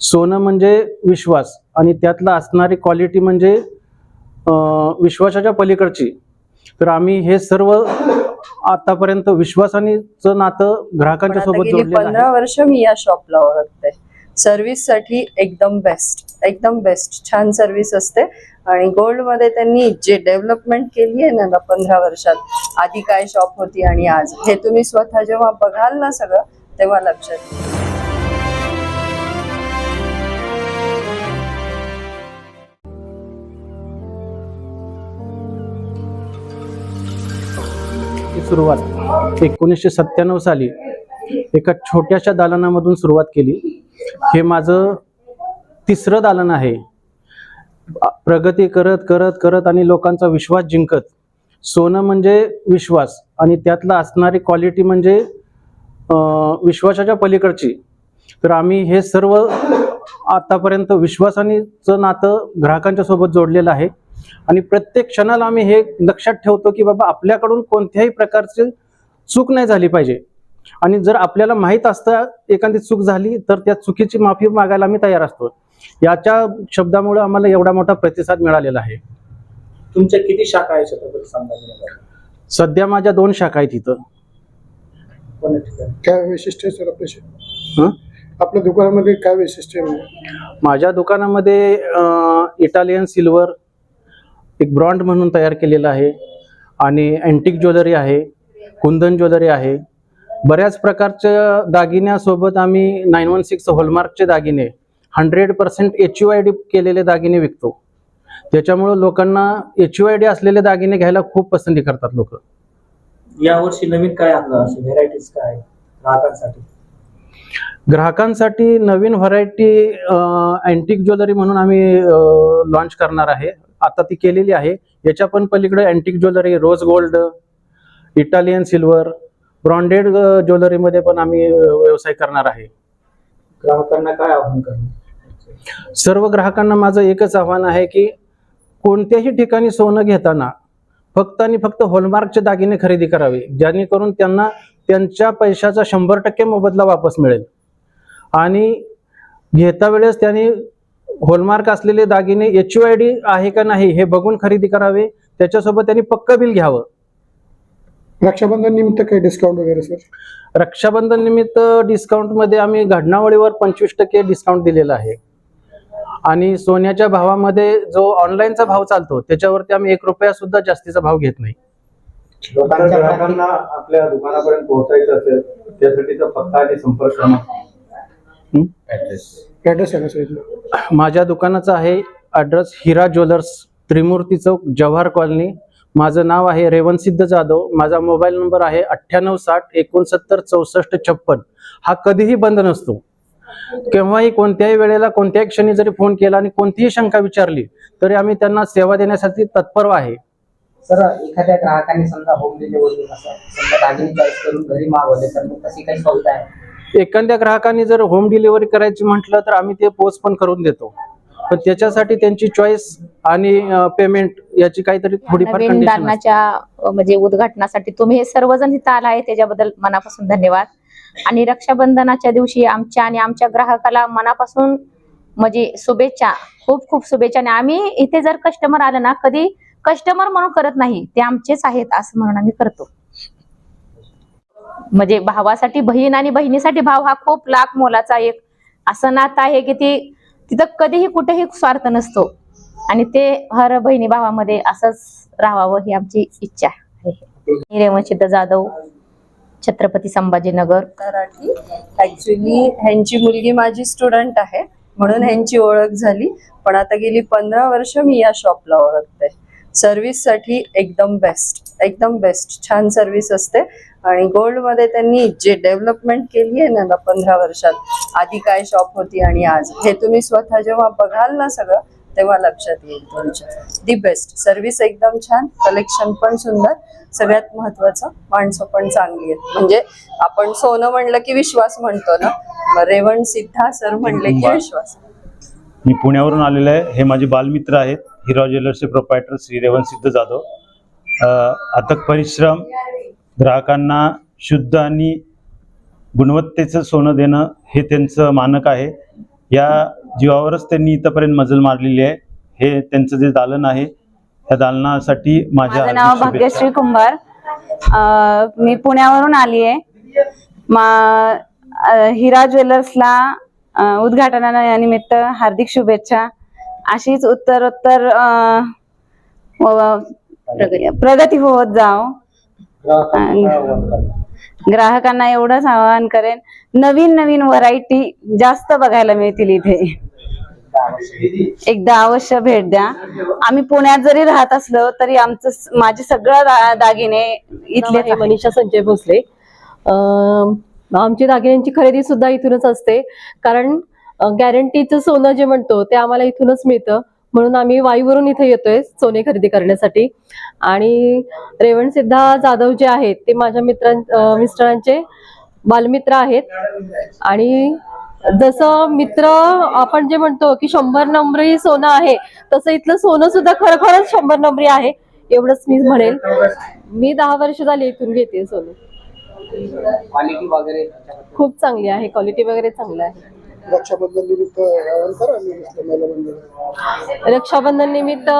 सोनं म्हणजे विश्वास आणि त्यातलं असणारी क्वालिटी म्हणजे विश्वासाच्या पलीकडची. तर आम्ही हे सर्व आतापर्यंत विश्वासानीचं नातं ग्राहकांच्या सोबत गेली जोडलेलं आहे. पंधरा वर्ष मी या शॉपला ओळखते. सर्व्हिससाठी एकदम बेस्ट एकदम बेस्ट छान सर्व्हिस असते. आणि गोल्डमध्ये त्यांनी जे डेव्हलपमेंट केली आहे ना पंधरा वर्षात आधी काय शॉप होती आणि आज. हे तुम्ही स्वतः जेव्हा बघाल ना सगळं तेव्हा लक्षात ही सुरुवात एकोणीसशे सत्त्याण्णव साली एका छोट्याशा दालनामधून सुरुवात केली. हे माझं तिसरं दालन आहे. प्रगती करत करत करत आणि लोकांचा विश्वास जिंकत. सोनं म्हणजे विश्वास आणि त्यातला असणारी क्वालिटी म्हणजे विश्वासाच्या पलीकडची. तर आम्ही हे सर्व आतापर्यंत विश्वासानीचं नातं ग्राहकांच्या सोबत जोडलेलं आहे. आणि प्रत्येक क्षणाला आम्ही हे लक्षात ठेवतो की बाबा आपल्याकडून कोणत्याही प्रकारची चूक नाही झाली पाहिजे. आणि जर आपल्याला माहीत असतं एखादी चूक झाली तर त्या चुकीची माफी मागायला आम्ही तयार असतो. याच्या शब्दामुळे आम्हाला एवढा मोठा प्रतिसाद मिळालेला आहे. तुमच्या किती शाखा आहे छत्रपती संभाजीनगर सध्या माझ्या दोन शाखा आहेत इथं. काय वैशिष्ट्य आहे सर आपल्या हं? आपल्या दुकानामध्ये काय वैशिष्ट्य आहे? म्हणजे माझ्या दुकानामध्ये अं, इटालियन सिल्वर एक ब्रॉन्ड म्हणून तयार केलेलं आहे. आणि अँटिक ज्वेलरी आहे कुंदन ज्वेलरी आहे. बऱ्याच प्रकारच्या दागिन्यासोबत आम्ही नाईन वन सिक्स हॉलमार्कचे दागिने hundred percent H U I D केलेले दागिने विकतो. त्याच्यामुळं लोकांना एच यू आय डी असलेले दागिने घ्यायला खूप पसंती करतात लोक. यावर्षी नवीन काय व्हेरायटीज काय? ग्राहकांसाठी. ग्राहकांसाठी नवीन व्हरायटी अँटिक ज्वेलरी म्हणून आम्ही लॉन्च करणार आहे. आता ती केलेली आहे. याच्या पण पलीकडे antique jewellery rose gold Italian silver branded ज्वेलरीमध्ये पण आम्ही व्यवसाय करणार आहे. ग्राहकांना काय आव्हान करणार? सर्व ग्राहकांना माझं एकच आव्हान आहे की कोणत्याही ठिकाणी सोनं घेताना फक्त आणि फक्त हॉलमार्कचे दागिने खरेदी करावे. जेणेकरून त्यांना त्यांच्या पैशाचा शंभर टक्के मोबदला वापस मिळेल. आणि घेता वेळेस त्यांनी हॉलमार्क असलेले दागिने एच यू आय डी आहे का नाही हे बघून खरेदी करावे. त्याच्यासोबत त्यांनी पक्क बिल घ्यावं. रक्षाबंधन निमित्त काही डिस्काउंट वगैरे सर रक्षाबंधन निमित्त डिस्काउंटमध्ये आम्ही घडणावळीवर पंचवीस टक्के डिस्काउंट दिलेला आहे. आणि सोन्याच्या भावामध्ये जो ऑनलाईनचा भाव चालतो त्याच्यावरती आम्ही एक रुपया सुद्धा जास्तीचा भाव घेत नाही. ग्राहकांना आपल्या दुकानापर्यंत पोहोचायचं असेल त्यासाठीचा पत्ता आणि संपर्क क्रमांक. ऍड्रेस माझ्या दुकानाचा आहे address Hira jewellers Trimurti Chowk Jawahar colony. माझं नाव आहे रेवनसिद्ध जाधव. माझा मोबाईल नंबर आहे अठ्ठ्याण्णव साठ एकोणसत्तर चौसष्ट छप्पन. हा कधीही बंद नसतो. केव्हाही कोणत्याही वेळेला कोणत्याही क्षणी जरी फोन केला आणि कोणतीही शंका विचारली तरी आम्ही त्यांना सेवा देण्यासाठी तत्पर आहे. सर एखाद्या ग्राहकाने समजा होम डिलिव्हरी समजा दागिने चॉईस करून घरी मागवले तर मग कशी काही सुविधा आहे? एखाद्या ग्राहकाने जर होम डिलिव्हरी करायची म्हटलं तर आम्ही ते पोस्ट पण करून देतो. पण त्याच्यासाठी त्यांची चॉईस आणि पेमेंट याची काहीतरी थोडीफार म्हणजे उद्घाटनासाठी तुम्ही हे सर्वजण इथं आला आहे त्याच्याबद्दल मनापासून धन्यवाद. आणि रक्षाबंधनाच्या दिवशी आमच्या आणि आमच्या ग्राहकाला मनापासून म्हणजे शुभेच्छा खूप खूप शुभेच्छा. आणि आम्ही इथे जर कस्टमर आलं ना कधी कस्टमर म्हणून करत नाही ते आमचेच आहेत असं म्हणून आम्ही करतो. म्हणजे भावासाठी बहीण आणि बहिणीसाठी भाव हा खूप लाख मोलाचा एक असं नातं आहे की ती तिथं कधीही कुठेही स्वार्थ नसतो. आणि ते हर बहिणी भावामध्ये असंच राहावं ही आमची इच्छा आहे. मी जाधव छत्रपती संभाजीनगर. मराठी. ऍक्च्युली ह्यांची मुलगी माझी स्टुडंट आहे म्हणून ह्यांची ओळख झाली. पण आता गेली पंधरा वर्ष मी या शॉपला ओळखते. सर्व्हिससाठी एकदम बेस्ट एकदम बेस्ट छान सर्व्हिस असते. आणि गोल्डमध्ये त्यांनी जे डेव्हलपमेंट केली आहे ना पंधरा वर्षात आधी काय शॉप होती आणि आज. हे तुम्ही स्वतः जेव्हा बघाल ना सगळं तेव्हा लक्षात येईल तुमच्या. दी बेस्ट सर्व्हिस एकदम छान कलेक्शन पण सुंदर सगळ्यात महत्वाचं माणसं पण चांगली आहेत. म्हणजे आपण सोनं म्हणलं की विश्वास म्हणतो ना? रेवण सिद्धा सर म्हणले की विश्वास. मी पुण्यावरून आलेलो आहे. हे माझे बालमित्र आहेत. हिरा ज्वेलर्सचे प्रोपायटर श्री रेवण सिद्ध जाधव. अथक परिश्रम ग्राहकांना शुद्ध आणि गुणवत्तेचं सोनं देणं हे त्यांचं मानक आहे. या जीवावरच त्यांनी इथंपर्यंत मजल मारलेली आहे. हे त्यांचं जे दालन आहे त्या दालनासाठी माझ्या माझं नाव. भाग्यश्री कुंभार. मी पुण्यावरून आली आहे. मा हिरा ज्वेलर्सला अ, उद्घाटनानिमित्त हार्दिक शुभेच्छा. अशीच उत्तरोत्तर प्रगती होत जाओ. ग्राहकांना एवढंच आवाहन करेन नवीन नवीन व्हरायटी जास्त बघायला मिळतील इथे. एकदा अवश्य भेट द्या. आम्ही पुण्यात जरी राहत असलो तरी आमचं माझे सगळं दा- दागिने इथले मनीषा संजय भोसले. अं, आमची दागिन्यांची खरेदी सुद्धा इथूनच असते. कारण गॅरंटीचं सोनं जे म्हणतो ते आम्हाला इथूनच मिळतं. म्हणून आम्ही वाईवरून इथे येतोय सोने खरेदी करण्यासाठी. आणि रेवणसिद्धा जाधव जे आहेत ते माझ्या मित्रां मिस्टरांचे बालमित्र आहेत. आणि जसं मित्र आपण जे म्हणतो की शंभर नंबरी सोनं आहे तसं इथलं सोनं सुद्धा खरोखरच शंभर नंबरी आहे एवढंच मी म्हणेल मी दहा वर्ष झाली इथून घेते सोनं. क्वालिटी वगैरे खूप चांगली आहे क्वालिटी वगैरे चांगलं आहे. रक्षाबंधन निमित्त आवाहन करा मी महिला बंधू रक्षाबंधन निमित्त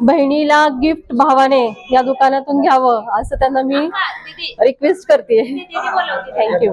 बहिणीला गिफ्ट भावाने या दुकानातून घ्यावं असं त्यांना मी रिक्वेस्ट करते thank you